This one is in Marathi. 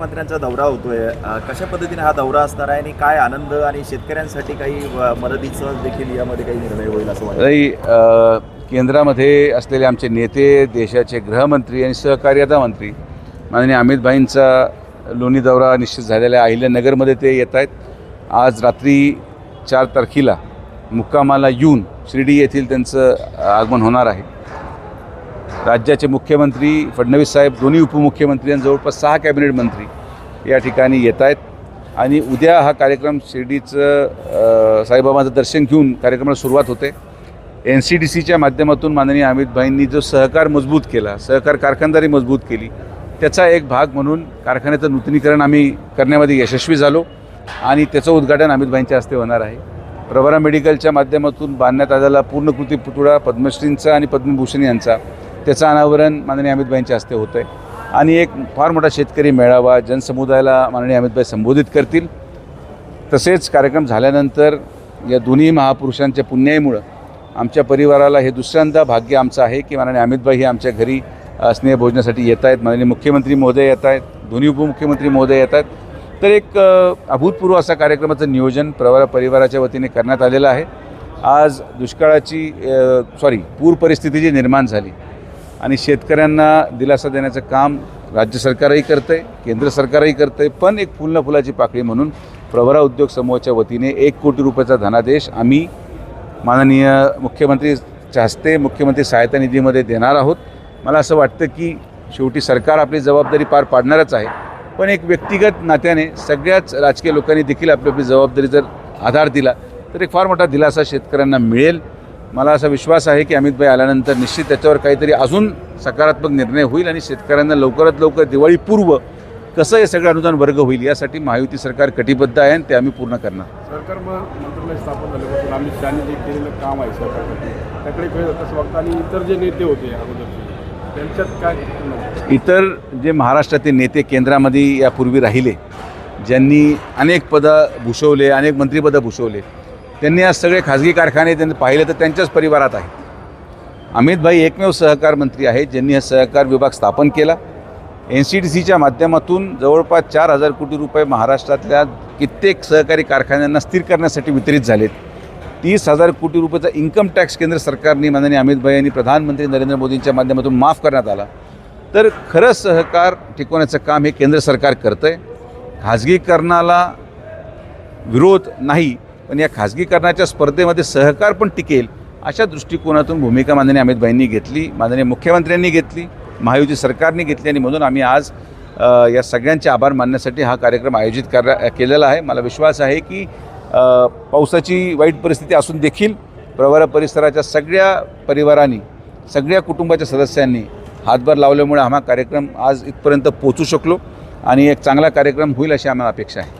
मंत्र्यांचा दौरा होतोय. कशा पद्धतीने हा दौरा असणार आहे आणि काय आनंद आणि शेतकऱ्यांसाठी काही मदतीचं देखील यामध्ये काही निर्णय होईल असं वाटतं? नाही केंद्रामध्ये असलेले आमचे नेते देशाचे गृहमंत्री आणि सहकार्यता मंत्री माननीय अमितभाईंचा लोणी दौरा निश्चित झालेला आहे. अहिल्यानगरमध्ये ते येत आहेत. आज रात्री चार तारखेला मुक्कामाला येऊन शिर्डी येथील त्यांचं आगमन होणार आहे. राज्याचे मुख्यमंत्री फडणवीस साहेब दोन्ही उपमुख्यमंत्री आणि जवळपास सहा कॅबिनेट मंत्री या ठिकाणी येत आहेत. आणि उद्या हा कार्यक्रम शिर्डीचं साईबाबांचं दर्शन घेऊन कार्यक्रमाला सुरुवात होते. एन सी डी सीच्या माध्यमातून माननीय अमितभाईंनी जो सहकार मजबूत केला सहकार कारखानदारी मजबूत केली त्याचा एक भाग म्हणून कारखान्याचं नूतनीकरण आम्ही करण्यामध्ये यशस्वी झालो आणि त्याचं उद्घाटन अमितभाईंच्या हस्ते होणार आहे. प्रवरा मेडिकलच्या माध्यमातून बांधण्यात आलेला पूर्णकृती पुतळा पद्मश्रींचा आणि पद्मभूषण यांचा त्याचं अनावरण माननीय अमितभाईंच्या हस्ते होतं आहे आणि एक फार मोठा शेतकरी मेळावा जनसमुदायाला माननीय अमितभाई संबोधित करतील. तसेच कार्यक्रम झाल्यानंतर या दोन्ही महापुरुषांच्या पुण्याईमुळं आमच्या परिवाराला हे दुसऱ्यांदा भाग्य आमचं आहे की माननीय अमितभाई हे आमच्या घरी स्नेहभोजनासाठी येत आहेत. माननीय मुख्यमंत्री महोदय येत आहेत. दोन्ही उपमुख्यमंत्री महोदय येत आहेत. तर एक अभूतपूर्व असा कार्यक्रमाचं नियोजन प्रवरा परिवाराच्या वतीने करण्यात आलेलं आहे. आज दुष्काळाची सॉरी पूर परिस्थिती जी निर्माण झाली आणि शेतकऱ्यांना दिलासा देण्याचं काम राज्य सरकारही करतं आहे केंद्र सरकारही करतं आहे पण एक फुलना फुलाची पाकळी म्हणून प्रवरा उद्योग समूहाच्या वतीने एक कोटी रुपयाचा धनादेश आम्ही माननीय मुख्यमंत्रीच्या हस्ते मुख्यमंत्री सहायता निधीमध्ये देणार आहोत. मला असं वाटतं की शेवटी सरकार आपली जबाबदारी पार पाडणारच आहे पण एक व्यक्तिगत नात्याने सगळ्याच राजकीय लोकांनी देखील आपली आपली जबाबदारी जर आधार दिला तर एक फार मोठा दिलासा शेतकऱ्यांना मिळेल. मला असा विश्वास आहे की अमितभाई आल्यानंतर निश्चित त्याच्यावर काहीतरी अजून सकारात्मक निर्णय होईल आणि शेतकऱ्यांना लवकरात लवकर दिवाळीपूर्व कसं हे सगळं अनुदान वर्ग होईल यासाठी महायुती सरकार कटिबद्ध आहे आणि ते आम्ही पूर्ण करणार. सरकार मंत्रालय स्थापन झाल्यापासून अमित शहानी जे केलेलं काम आहे सरकारसाठी त्याकडे बघता आणि इतर जे नेते होते अगोदरचे त्यांच्यात काय इतर जे महाराष्ट्रातील नेते केंद्रामध्ये यापूर्वी राहिले ज्यांनी अनेक पदं भूषवले अनेक मंत्रिपदं भूषवले त्यांनी आज सगळे खाजगी कारखाने त्यांनी पाहिले तर त्यांच्याच परिवारात आहेत. अमितभाई एकमेव सहकार मंत्री आहेत ज्यांनी हा सहकार विभाग स्थापन केला. एन सी डी सीच्या माध्यमातून जवळपास चार हजार कोटी रुपये महाराष्ट्रातल्या कित्येक सहकारी कारखान्यांना स्थिर करण्यासाठी वितरित झालेत. तीस हजार कोटी रुपयाचा इन्कम टॅक्स केंद्र सरकारने माननीय अमितभाई यांनी प्रधानमंत्री नरेंद्र मोदींच्या माध्यमातून माफ करण्यात आला. तर खरं सहकार टिकवण्याचं काम हे केंद्र सरकार करतं आहे खाजगीकरणाला विरोध नाही पण या खाजगीकरणाच्या स्पर्धेमध्ये सहकार पण टिकेल अशा दृष्टिकोनातून भूमिका माननीय अमितभाईंनी घेतली माननीय मुख्यमंत्र्यांनी घेतली महायुती सरकारने घेतली आणि म्हणून आम्ही आज या सगळ्यांचे आभार मानण्यासाठी हा कार्यक्रम आयोजित करा केलेला आहे. मला विश्वास आहे की पावसाची वाईट परिस्थिती असून देखील प्रवरा परिसराच्या सगळ्या परिवारांनी सगळ्या कुटुंबाच्या सदस्यांनी हातभार लावल्यामुळे हा कार्यक्रम आज इथपर्यंत पोचू शकलो आणि एक चांगला कार्यक्रम होईल अशी आम्हाला अपेक्षा आहे.